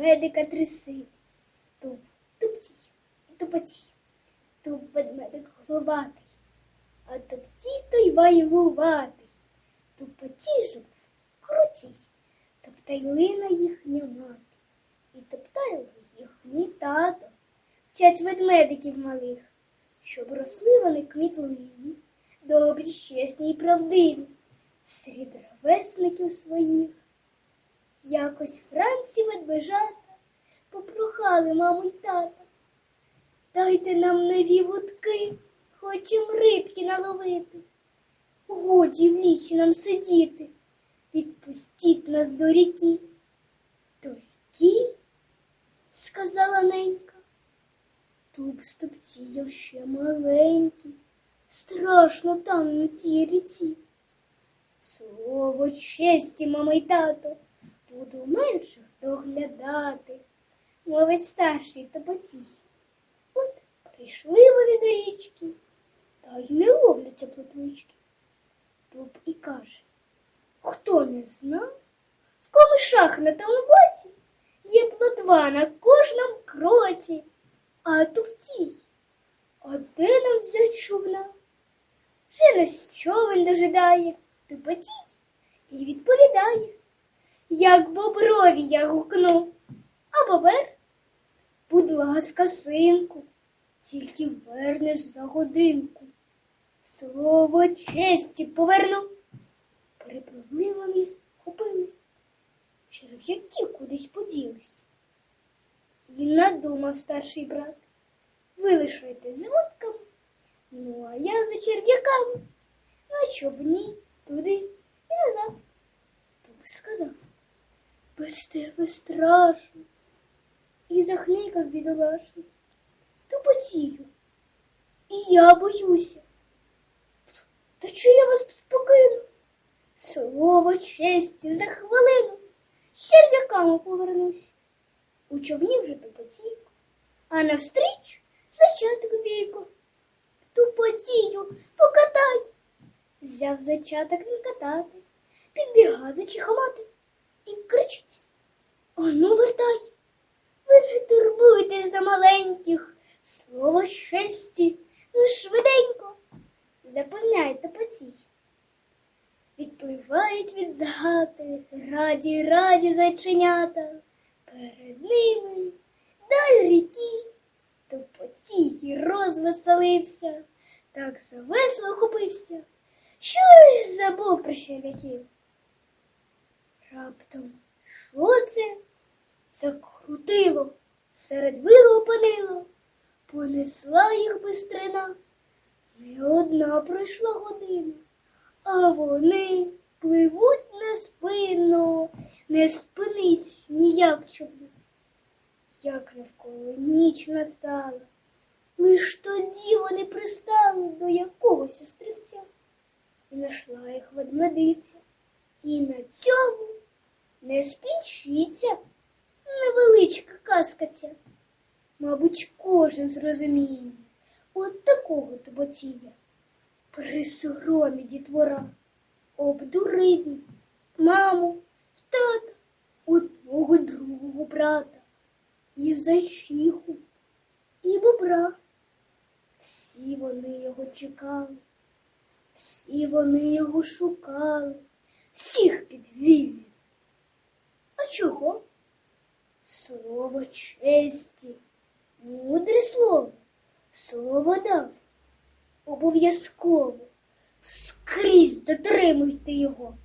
ведмедика три сини. Туп, тупці, тупоці, туп ведмедик головатий, а тупці той вайлуватий. Тупоці ж круті, топтайлина їхня мати, і топтайло їхній тато. Вчать ведмедиків малих, щоб росли вони кмітливі, добрі, чесні й правдиві, серед ровесників своїх. Якось вранці ведмежата попрохали маму й тата. Дайте нам нові вудки, хочем рибки наловити. Годі в лісі нам сидіти, відпустіть нас до ріки. До ріки? сказала ненька. Туб ступців ще маленький, страшно там на тій ріці. Слово честі, мама й тато, буду менших доглядати, мовить старший топотій. От прийшли вони до річки, та й не ловляться плотвички. Дуб і каже, хто не знав, в комишах на тому боці є плотва на кожному кроці, а тупцій, а де нам взять човна? Вже нас човен дожидає, тупотій і відповідає, як боброві я гукну, а бобер, будь ласка, синку, тільки вернеш за годинку. Слово честі поверну. Перепливли вони, схопились, черв'яки кудись поділись. І надумав старший брат. Ви лишайте з вудками, ну а я за черв'яками на човні туди і назад. Туб сказав, тебе страшно. І захникав бідолашний. Тупотію. І я боюся. Та чи я вас тут покину? Слово честі за хвилину черв'яками повернусь. У човні вже тупоційко, а навстріч зачаток бійко. Тупоцію, покатай. Взяв зачаток він катати, підбіга зачихомати. Ану, вертай. Ви не турбуйтесь за маленьких, слово честі, ну швиденько запевняє топоцій. Відпливають від загати, раді, раді зайченята. Перед ними даль ріки, топоцій розвеселився, так завесело хопився, що й забув про черв'яків. Раптом що це? Закрутило, серед виру понесла їх бистрина. Не одна пройшла година, а вони пливуть неспинно, не спинись ніяк човна. Як навколо ніч настала, лиш тоді вони пристали до якогось острівця, і нашла їх ведмедиця. І на цьому не скінчиться невеличка казка. Мабуть, кожен зрозуміє. От такого туботія. При соромі дітвора обдурив маму й тата, одного другого брата, і зайчиху, і бобра. Всі вони його чекали, всі вони його шукали, всіх підвів. А чого? Слово честі, мудре слово. Слово дав. Обов'язково. Вскрізь дотримуйте його.